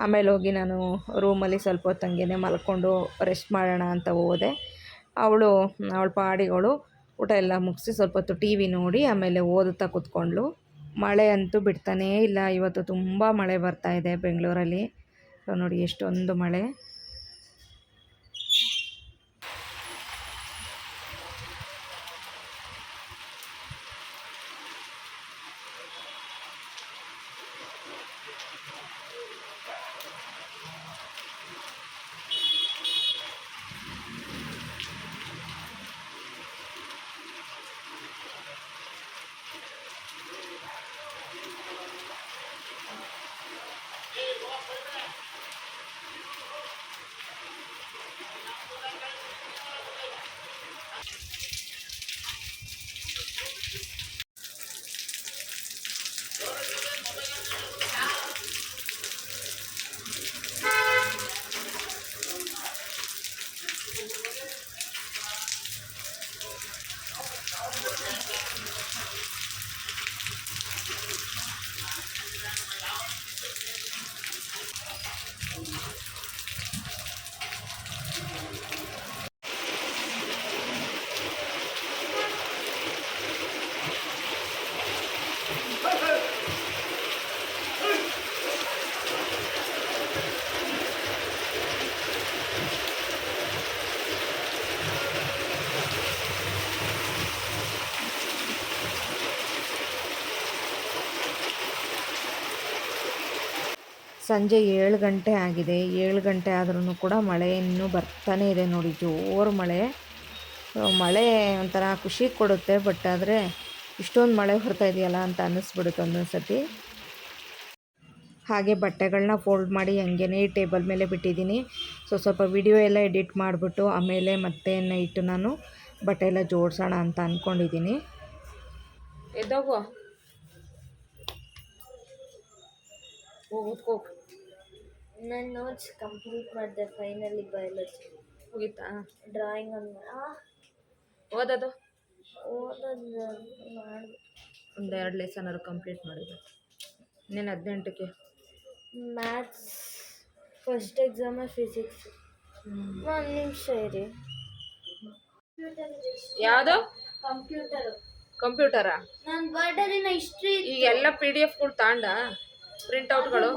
ಆಮೇಲೆ ಹೋಗಿ ನಾನು ರೂಮಲ್ಲಿ ಸ್ವಲ್ಪ ಹೊತ್ತು ಮಲ್ಕೊಂಡು ರೆಸ್ಟ್ ಮಾಡೋಣ ಅಂತ ಹೋದೆ. ಅವಳು, ಅವಳ ಪಾಡಿಗಳು, ಊಟ ಎಲ್ಲ ಮುಗಿಸಿ ಸ್ವಲ್ಪ ಹೊತ್ತು ಟಿ ವಿ ನೋಡಿ ಆಮೇಲೆ ಓದುತ್ತಾ ಕೂತ್ಕೊಂಡ್ಳು. ಮಳೆ ಅಂತೂ ಬಿಡ್ತಾನೇ ಇಲ್ಲ. ಇವತ್ತು ತುಂಬ ಮಳೆ ಬರ್ತಾ ಇದೆ ಬೆಂಗಳೂರಲ್ಲಿ. ನೋಡಿ ಎಷ್ಟೊಂದು ಮಳೆ. ಸಂಜೆ ಏಳು ಗಂಟೆ ಆಗಿದೆ. ಏಳು ಗಂಟೆ ಆದ್ರೂ ಕೂಡ ಮಳೆ ಇನ್ನೂ ಬರ್ತಾನೇ ಇದೆ ನೋಡಿ. ಜೋರು ಮಳೆ. ಮಳೆ ಒಂಥರ ಖುಷಿ ಕೊಡುತ್ತೆ ಬಟ್ ಆದರೆ ಇಷ್ಟೊಂದು ಮಳೆ ಬರ್ತಾ ಇದೆಯಲ್ಲ ಅಂತ ಅನ್ನಿಸ್ಬಿಡುತ್ತೆ ಒಂದೊಂದು ಸತಿ ಹಾಗೆ ಬಟ್ಟೆಗಳನ್ನ ಫೋಲ್ಡ್ ಮಾಡಿ ಹಂಗೇನೆ ಟೇಬಲ್ ಮೇಲೆ ಬಿಟ್ಟಿದ್ದೀನಿ. ಸೊ ಸ್ವಲ್ಪ ವಿಡಿಯೋ ಎಲ್ಲ ಎಡಿಟ್ ಮಾಡಿಬಿಟ್ಟು ಆಮೇಲೆ ಮತ್ತೆ ನೈಟ್ ನಾನು ಬಟ್ಟೆ ಎಲ್ಲ ಜೋಡಿಸೋಣ ಅಂತ ಅಂದ್ಕೊಂಡಿದ್ದೀನಿ ಎದ್ದೋಗು. ಓದ್ಕೋ. ನನ್ನ ನೋಟ್ಸ್ ಕಂಪ್ಲೀಟ್ ಮಾಡಿದೆ ಫೈನಲಿ ಬಯಾಲಜಿ ಮುಗೀತಾ? ಡ್ರಾಯಿಂಗ್ ಒಂದು ಓದೋದು? ಓದೋದು ಮಾಡಿ. ಒಂದು ಎರಡು ಲೆಸನಾದ್ರು ಕಂಪ್ಲೀಟ್ ಮಾಡಿದೆ ಇನ್ನೇನು ಹದಿನೆಂಟಕ್ಕೆ? ಮ್ಯಾಥ್ಸ್ ಫಸ್ಟ್ ಎಕ್ಸಾಮ ಫಿಸಿಕ್ಸ್ ಒಂದು ನಿಮಿಷ ಇರಿ. ಯಾವುದು? ಕಂಪ್ಯೂಟರ್ ಕಂಪ್ಯೂಟರಾ ನನ್ನ ಹಿಸ್ಟ್ರಿ ಈಗ ಎಲ್ಲ ಪಿ ಡಿ ಎಫ್ಗಳು ತಾಂಡ? ಪ್ರಿಂಟ್ಔಟ್ಗಳು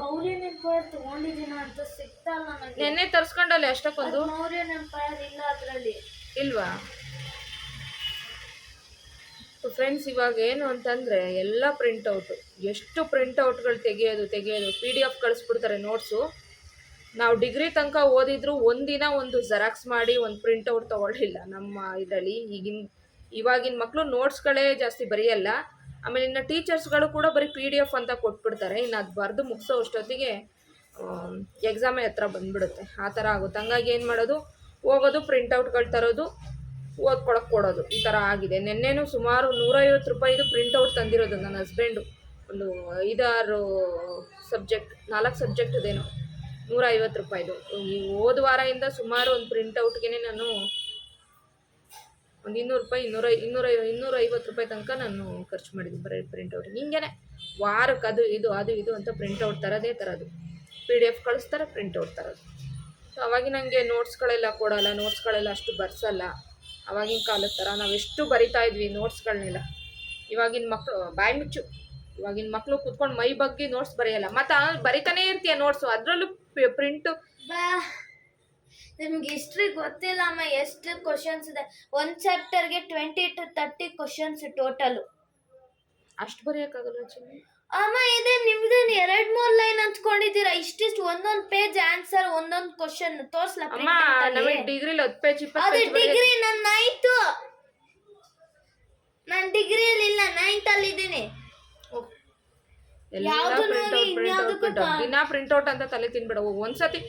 ನಿನ್ನೆ ತರ್ಸ್ಕೊಂಡಲ್ಲ ಅಷ್ಟಕ್ಕೊಂದು ಇಲ್ವಾ? ಫ್ರೆಂಡ್ಸ್ ಇವಾಗ ಏನು ಅಂತಂದರೆ ಎಲ್ಲ ಪ್ರಿಂಟೌಟು ಎಷ್ಟು ಪ್ರಿಂಟೌಟ್ಗಳು ತೆಗೆಯೋದು ತೆಗೆಯೋದು. ಪಿ ಡಿ ಎಫ್ ಕಳಿಸ್ಬಿಡ್ತಾರೆ ನೋಟ್ಸು ನಾವು ಡಿಗ್ರಿ ತನಕ ಓದಿದ್ರು ಒಂದಿನ ಒಂದು ಜೆರಾಕ್ಸ್ ಮಾಡಿ ಒಂದು ಪ್ರಿಂಟೌಟ್ ತೊಗೊಳ್ಳಿಲ್ಲ ನಮ್ಮ ಇದರಲ್ಲಿ. ಈಗಿನ ಇವಾಗಿನ ಮಕ್ಕಳು ನೋಟ್ಸ್ಗಳೇ ಜಾಸ್ತಿ ಬರೆಯಲ್ಲ. ಆಮೇಲೆ ಇನ್ನು ಟೀಚರ್ಸ್ಗಳು ಕೂಡ ಬರೀ ಪಿ ಡಿ ಎಫ್ ಅಂತ ಕೊಟ್ಬಿಡ್ತಾರೆ. ಇನ್ನು ಅದು ಬರೆದು ಮುಗಿಸೋ ಅಷ್ಟೊತ್ತಿಗೆ ಎಕ್ಸಾಮೇ ಹತ್ರ ಬಂದ್ಬಿಡುತ್ತೆ. ಆ ಥರ ಆಗುತ್ತೆ. ಹಂಗಾಗಿ ಏನು ಮಾಡೋದು? ಹೋಗೋದು ಪ್ರಿಂಟೌಟ್ಗಳು ತರೋದು ಓದ್ಕೊಳಕ್ಕೆ ಕೊಡೋದು. ಈ ಥರ ಆಗಿದೆ. ನಿನ್ನೆನು ಸುಮಾರು ನೂರೈವತ್ತು ರೂಪಾಯಿದು ಪ್ರಿಂಟೌಟ್ ತಂದಿರೋದು ನನ್ನ ಹಸ್ಬೆಂಡು ಒಂದು ಐದಾರು ಸಬ್ಜೆಕ್ಟ್ ನಾಲ್ಕು ಸಬ್ಜೆಕ್ಟ್ ಇದೇನು ನೂರ ಐವತ್ತು ರೂಪಾಯಿದು. ಈ ಹೋದ ವಾರದಿಂದ ಸುಮಾರು ಒಂದು ಪ್ರಿಂಟೌಟ್ಗೆ ನಾನು ಒಂದು ಇನ್ನೂರು ರೂಪಾಯಿ, ಇನ್ನೂರ ಇನ್ನೂರ ಇನ್ನೂರ ಐವತ್ತು ರೂಪಾಯಿ ತನಕ ನಾನು ಖರ್ಚು ಮಾಡಿದ್ದೀನಿ ಬರೀ ಔಟ್ ಹಿಂಗೆ ವಾರಕ್ಕೆ ಅದು, ಇದು ಅದು, ಇದು ಅಂತ ಪ್ರಿಂಟೌಟ್ ತರೋದೇ ತರೋದು. ಪಿ ಡಿ ಎಫ್ ಕಳಿಸ್ತಾರೆ ಔಟ್ ತರೋದು ಸೊ ಅವಾಗಿ ನನಗೆ ನೋಟ್ಸ್ಗಳೆಲ್ಲ ಕೊಡೋಲ್ಲ ನೋಟ್ಸ್ಗಳೆಲ್ಲ ಅಷ್ಟು ಬರ್ಸಲ್ಲ. ಅವಾಗಿನ ಕಾಲದ ಥರ ನಾವೆಷ್ಟು ಬರಿತಾ ಇದ್ವಿ ನೋಟ್ಸ್ಗಳನ್ನೆಲ್ಲ ಇವಾಗಿನ ಮಕ್ಕಳು ಬಾಯಿ ಮುಚ್ಚು. ಇವಾಗಿನ ಮಕ್ಕಳು ಕೂತ್ಕೊಂಡು ಮೈ ಬಗ್ಗೆ ನೋಟ್ಸ್ ಬರೆಯಲ್ಲ. ಮತ್ತು ಬರಿತಾನೇ ಇರ್ತೀಯ ನೋಟ್ಸು ಅದರಲ್ಲೂ ಪ್ರಿಂಟು ನಿಮ್ಗೆ ಹಿಸ್ಟ್ರಿ ಗೊತ್ತಿಲ್ಲ ಅಮ್ಮ ಎಷ್ಟು ಕ್ವಶನ್ಸ್ ಇದೆ. ಒಂದು ಚಾಪ್ಟರ್ಗೆ twenty to thirty questions total ಅಷ್ಟು ಬರೆಯೋಕ್ಕಾಗಲ್ಲ ಚಿನ್ನಿ? ಅಮ್ಮ ಇದೆ ನಿಮ್ದೇನು ಎರಡ್ ಮೂರ್ ಲೈನ್ ಅಂತ್ಕೊಂಡಿದ್ದೀರಾ? ಇಷ್ಟಿಷ್ಟು ಒಂದೊಂದ್ ಪೇಜ್ ಆನ್ಸರ್ ಒಂದೊಂದ್ ಕ್ವಶನ್ ತೋರ್ಸ್ಲಾ ಅಮ್ಮ ನಮಗೆ ಡಿಗ್ರಿಲಿ ಹತ್ತು ಪೇಜ್ ಅದು ಡಿಗ್ರಿ ನನ್ನ ನೈನ್ತು ನಾನು ಡಿಗ್ರಿಯಲ್ಲಿ ಇಲ್ಲ ನೈನ್ತ್ ಅಲ್ಲಿ ಇದ್ದೀನಿ ಎಲ್ಲ print out print out print out ದಿನ ಪ್ರಿಂಟ್ ಔಟ್ ಅಂತ ತಲೆ ತಿನ್ಬೇಡ ಒಂದ್ಸತಿ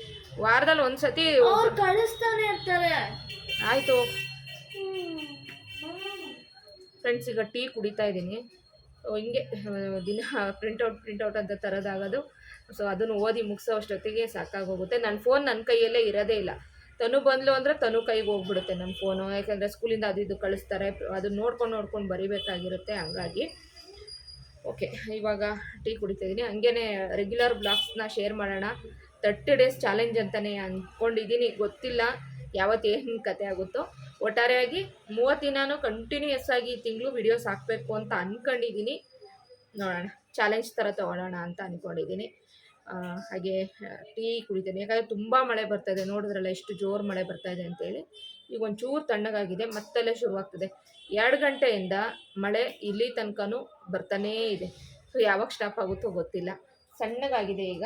ವಾರದಲ್ಲಿ ಒಂದ್ಸತಿ ಅವ್ರು ಕಳಿಸ್ತಾನೆ ಇರ್ತಾರೆ. ಆಯ್ತು. ಫ್ರೆಂಡ್ಸ್ ಈಗ ಟೀ ಕುಡಿತಾ ಇದ್ದೀನಿ. ಹಿಂಗೆ ದಿನ ಪ್ರಿಂಟೌಟ್ ಪ್ರಿಂಟೌಟ್ ಅಂತ ತರೋದಾಗೋದು. ಸೊ ಅದನ್ನು ಓದಿ ಮುಗಿಸೋ ಅಷ್ಟೊತ್ತಿಗೆ ಸಾಕಾಗೋಗುತ್ತೆ. ನನ್ನ ಫೋನ್ ನನ್ನ ಕೈಯಲ್ಲೇ ಇರೋದೇ ಇಲ್ಲ. ತನು ಬಂದ್ಲು ಅಂದರೆ ತನು ಕೈಗೆ ಹೋಗ್ಬಿಡುತ್ತೆ ನನ್ನ ಫೋನು ಯಾಕಂದರೆ ಸ್ಕೂಲಿಂದ ಅದು ಇದು ಕಳಿಸ್ತಾರೆ. ಅದನ್ನ ನೋಡ್ಕೊಂಡು ನೋಡ್ಕೊಂಡು ಬರಿಬೇಕಾಗಿರುತ್ತೆ. ಹಂಗಾಗಿ ಓಕೆ, ಇವಾಗ ಟೀ ಕುಡಿತಾ ಇದ್ದೀನಿ ಹಂಗೇ ರೆಗ್ಯುಲರ್ ಬ್ಲಾಗ್ಸ್ನ ಶೇರ್ ಮಾಡೋಣ. ತರ್ಟಿ ಡೇಸ್ ಚಾಲೆಂಜ್ ಅಂತಲೇ ಅಂದ್ಕೊಂಡಿದ್ದೀನಿ ಗೊತ್ತಿಲ್ಲ ಯಾವತ್ತು ಏನು ಕತೆ ಆಗುತ್ತೋ. ಒಟ್ಟಾರೆಯಾಗಿ ಮೂವತ್ತು ದಿನಾನು ಕಂಟಿನ್ಯೂಯಸ್ ಆಗಿ ತಿಂಗಳು ವಿಡಿಯೋಸ್ ಹಾಕಬೇಕು ಅಂತ ಅಂದ್ಕೊಂಡಿದ್ದೀನಿ ನೋಡೋಣ ಚಾಲೆಂಜ್ ಥರ ತೊಗೊಳ್ಳೋಣ ಅಂತ ಅಂದ್ಕೊಂಡಿದ್ದೀನಿ ಹಾಗೆ, ಟೀ ಕುಡಿತೀನಿ. ಯಾಕಂದರೆ ತುಂಬ ಮಳೆ ಬರ್ತಾಯಿದೆ ನೋಡಿದ್ರಲ್ಲ, ಎಷ್ಟು ಜೋರು ಮಳೆ ಬರ್ತಾಯಿದೆ ಅಂತೇಳಿ. ಈಗ ಒಂಚೂರು ತಣ್ಣಗಾಗಿದೆ. ಮತ್ತಲ್ಲೇ ಶುರುವಾಗ್ತದೆ. ಎರಡು ಗಂಟೆಯಿಂದ ಮಳೆ ಇಲ್ಲಿ ತನಕನೂ ಬರ್ತಾನೇ ಇದೆ. ಸೊ ಯಾವಾಗ ಸ್ಟಾಪ್ ಆಗುತ್ತೋ ಗೊತ್ತಿಲ್ಲ. ಸಣ್ಣಗಾಗಿದೆ ಈಗ.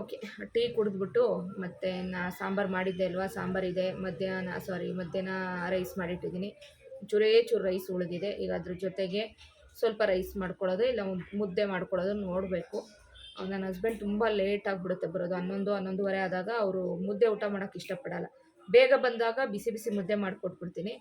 ಓಕೆ ಟೀ ಕುಡಿದ್ಬಿಟ್ಟು ಮತ್ತು ನಾ ಸಾಂಬಾರು ಮಾಡಿದ್ದೆ ಅಲ್ವಾ? ಸಾಂಬಾರಿದೆ ಮಧ್ಯಾಹ್ನ ಸಾರಿ ಮಧ್ಯಾಹ್ನ ರೈಸ್ ಮಾಡಿಟ್ಟಿದ್ದೀನಿ. ಚೂರೇ ಚೂರು ರೈಸ್ ಉಳಿದಿದೆ. ಈಗ ಅದ್ರ ಜೊತೆಗೆ ಸ್ವಲ್ಪ ರೈಸ್ ಮಾಡ್ಕೊಳ್ಳೋದು, ಇಲ್ಲ ಮುದ್ದೆ ಮಾಡ್ಕೊಳ್ಳೋದು ನೋಡಬೇಕು. ನನ್ನ ಹಸ್ಬೆಂಡ್ ತುಂಬ ಲೇಟ್ ಆಗಿಬಿಡುತ್ತೆ ಬರೋದು. ಹನ್ನೊಂದು, ಹನ್ನೊಂದುವರೆ ಆದಾಗ ಅವರು ಮುದ್ದೆ ಊಟ ಮಾಡೋಕ್ಕೆ ಇಷ್ಟಪಡಲ್ಲ. ಬೇಗ ಬಂದಾಗ ಬಿಸಿ ಬಿಸಿ ಮುದ್ದೆ ಮಾಡಿಕೊಟ್ಬಿಡ್ತೀನಿ.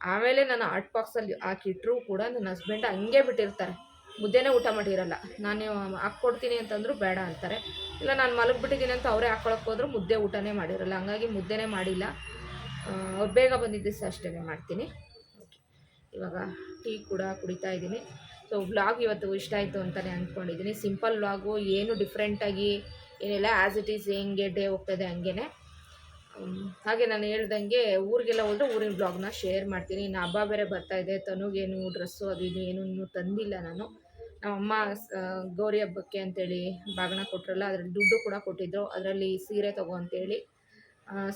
ಆಮೇಲೆ ನಾನು ಆರ್ಟ್ ಬಾಕ್ಸಲ್ಲಿ ಹಾಕಿಟ್ರೂ ಕೂಡ ನನ್ನ ಹಸ್ಬೆಂಡ್ ಹಂಗೆ ಬಿಟ್ಟಿರ್ತಾರೆ. ಮುದ್ದೆನೇ ಊಟ ಮಾಡಿರಲ್ಲ. ನಾನು ಹಾಕ್ಕೊಡ್ತೀನಿ ಅಂತಂದ್ರು ಬೇಡ ಅಂತಾರೆ. ಇಲ್ಲ, ನಾನು ಮಲಗಿಬಿಟ್ಟಿದ್ದೀನಿ ಅಂತ ಅವರೇ ಹಾಕ್ಕೊಳಕ್ಕೆ ಹೋದ್ರು ಮುದ್ದೆ ಊಟನೇ ಮಾಡಿರಲ್ಲ. ಹಂಗಾಗಿ ಮುದ್ದೆನೇ ಮಾಡಿಲ್ಲ. ಅವ್ರು ಬೇಗ ಬಂದಿದ್ದೆ ಸಹ ಅಷ್ಟೇ ಮಾಡ್ತೀನಿ. ಓಕೆ ಇವಾಗ ಟೀ ಕೂಡ ಕುಡಿತಾ ಇದ್ದೀನಿ. ಸೊ ವ್ಲಾಗ್ ಇವತ್ತು ಇಷ್ಟ ಆಯಿತು ಅಂತಲೇ ಅಂದ್ಕೊಂಡಿದ್ದೀನಿ ಸಿಂಪಲ್ ವ್ಲಾಗು ಏನು ಡಿಫ್ರೆಂಟಾಗಿ ಏನಿಲ್ಲ ಆ್ಯಸ್ ಇಟ್ ಈಸ್ ಹೆಂಗೆ ಡೇ ಹೋಗ್ತದೆ ಹಂಗೇ ಹಾಗೆ ನಾನು ಹೇಳ್ದಂಗೆ ಊರಿಗೆಲ್ಲ ಹೋದ್ರೆ ಊರಿನ ಬ್ಲಾಗ್ನ ಶೇರ್ ಮಾಡ್ತೀನಿ. ಇನ್ನು ಹಬ್ಬ ಬೇರೆ ಬರ್ತಾ ಇದೆ. ತನುಗೇನು ಡ್ರೆಸ್ಸು ಅದು ಇದು ಏನು ಇನ್ನೂ ತಂದಿಲ್ಲ ನಾನು. ನಮ್ಮಮ್ಮ ಗೌರಿ ಹಬ್ಬಕ್ಕೆ ಅಂತೇಳಿ ಬಾಗಣ ಕೊಟ್ರಲ್ಲ, ಅದ್ರಲ್ಲಿ ದುಡ್ಡು ಕೂಡ ಕೊಟ್ಟಿದ್ರು. ಅದರಲ್ಲಿ ಸೀರೆ ತಗೋ ಅಂತೇಳಿ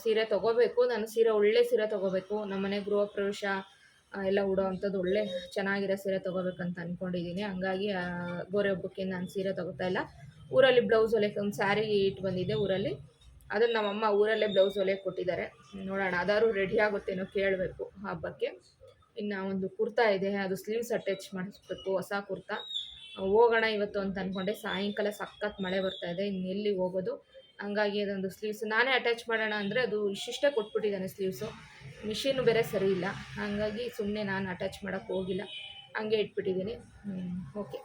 ಸೀರೆ ತೊಗೋಬೇಕು. ನಾನು ಸೀರೆ, ಒಳ್ಳೆ ಸೀರೆ ತೊಗೋಬೇಕು. ನಮ್ಮನೆ ಗೃಹ ಪ್ರವೇಶ ಎಲ್ಲ ಉಡೋ ಅಂಥದ್ದು ಒಳ್ಳೆ, ಚೆನ್ನಾಗಿರೋ ಸೀರೆ ತೊಗೋಬೇಕಂತ ಅಂದ್ಕೊಂಡಿದ್ದೀನಿ ಹಂಗಾಗಿ ಗೌರಿ ಹಬ್ಬಕ್ಕೆ ನಾನು ಸೀರೆ ತೊಗೋತಾ ಇಲ್ಲ. ಊರಲ್ಲಿ ಬ್ಲೌಸ್ ಹೊಲಿಯೋಕೆ ಒಂದು ಸ್ಯಾರಿ ಇಟ್ಟು ಬಂದಿದ್ದೆ ಊರಲ್ಲಿ. ಅದನ್ನು ನಮ್ಮಮ್ಮ ಊರಲ್ಲೇ ಬ್ಲೌಸ್ ಹೊಲಿಯೋಕೆ ಕೊಟ್ಟಿದ್ದಾರೆ. ನೋಡೋಣ, ಅದಾದ್ರು ರೆಡಿ ಆಗುತ್ತೇನೋ ಕೇಳಬೇಕು ಹಬ್ಬಕ್ಕೆ. ಇನ್ನು ಒಂದು ಕುರ್ತಾ ಇದೆ, ಅದು ಸ್ಲೀವ್ಸ್ ಅಟ್ಯಾಚ್ ಮಾಡಿಸ್ಬೇಕು, ಹೊಸ ಕುರ್ತಾ. ಹೋಗೋಣ ಇವತ್ತು ಅಂತ ಅಂದ್ಕೊಂಡೆ ಸಾಯಂಕಾಲ ಸಖತ್ ಮಳೆ ಬರ್ತಾ ಇದೆ, ಇನ್ನು ಎಲ್ಲಿ ಹೋಗೋದು? ಹಂಗಾಗಿ ಅದೊಂದು ಸ್ಲೀವ್ಸ್ ನಾನೇ ಅಟ್ಯಾಚ್ ಮಾಡೋಣ ಅಂದರೆ ಅದು ಇಷ್ಟಿಷ್ಟೇ ಕೊಟ್ಬಿಟ್ಟಿದ್ದಾನೆ ಸ್ಲೀವ್ಸು ಮಿಷಿನು ಬೇರೆ ಸರಿ ಇಲ್ಲ. ಹಾಗಾಗಿ ಸುಮ್ಮನೆ ನಾನು ಅಟ್ಯಾಚ್ ಮಾಡೋಕ್ಕೆ ಹೋಗಿಲ್ಲ. ಹಂಗೆ ಇಟ್ಬಿಟ್ಟಿದ್ದೀನಿ. ಓಕೆ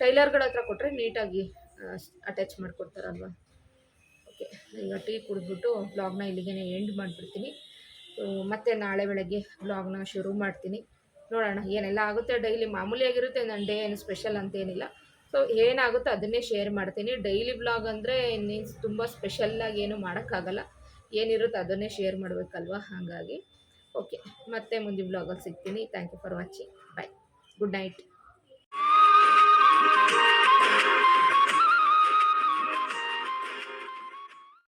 ಟೈಲರ್ಗಳ ಹತ್ರ ಕೊಟ್ಟರೆ ನೀಟಾಗಿ ಅಟ್ಯಾಚ್ ಮಾಡಿಕೊಡ್ತಾರಲ್ವ? ಓಕೆ ಈಗ ಟೀ ಕುಡಿದ್ಬಿಟ್ಟು ಬ್ಲಾಗ್ನ ಇಲ್ಲಿಗೆ ಎಂಡ್ ಮಾಡಿಬಿಡ್ತೀನಿ. ಮತ್ತೆ ನಾಳೆ ಬೆಳಗ್ಗೆ ಬ್ಲಾಗ್ನ ಶುರು ಮಾಡ್ತೀನಿ. ನೋಡೋಣ, ಏನೆಲ್ಲ ಆಗುತ್ತೆ ಡೈಲಿ ಮಾಮೂಲಿಯಾಗಿರುತ್ತೆ ನನ್ನ ಡೇ ಏನು ಸ್ಪೆಷಲ್ ಅಂತೇನಿಲ್ಲ. ಸೊ ಏನಾಗುತ್ತೋ ಅದನ್ನೇ ಶೇರ್ ಮಾಡ್ತೀನಿ. ಡೈಲಿ ಬ್ಲಾಗ್ ಅಂದರೆ ಮೀನ್ಸ್ ತುಂಬ ಸ್ಪೆಷಲ್ಲಾಗಿ ಏನು ಮಾಡೋಕ್ಕಾಗಲ್ಲ. ಏನಿರುತ್ತೋ ಅದನ್ನೇ ಶೇರ್ ಮಾಡಬೇಕಲ್ವ? ಹಾಗಾಗಿ. ಓಕೆ ಮತ್ತೆ ಮುಂದಿನ ಬ್ಲಾಗಲ್ಲಿ ಸಿಗ್ತೀನಿ. Thank you for watching bye good night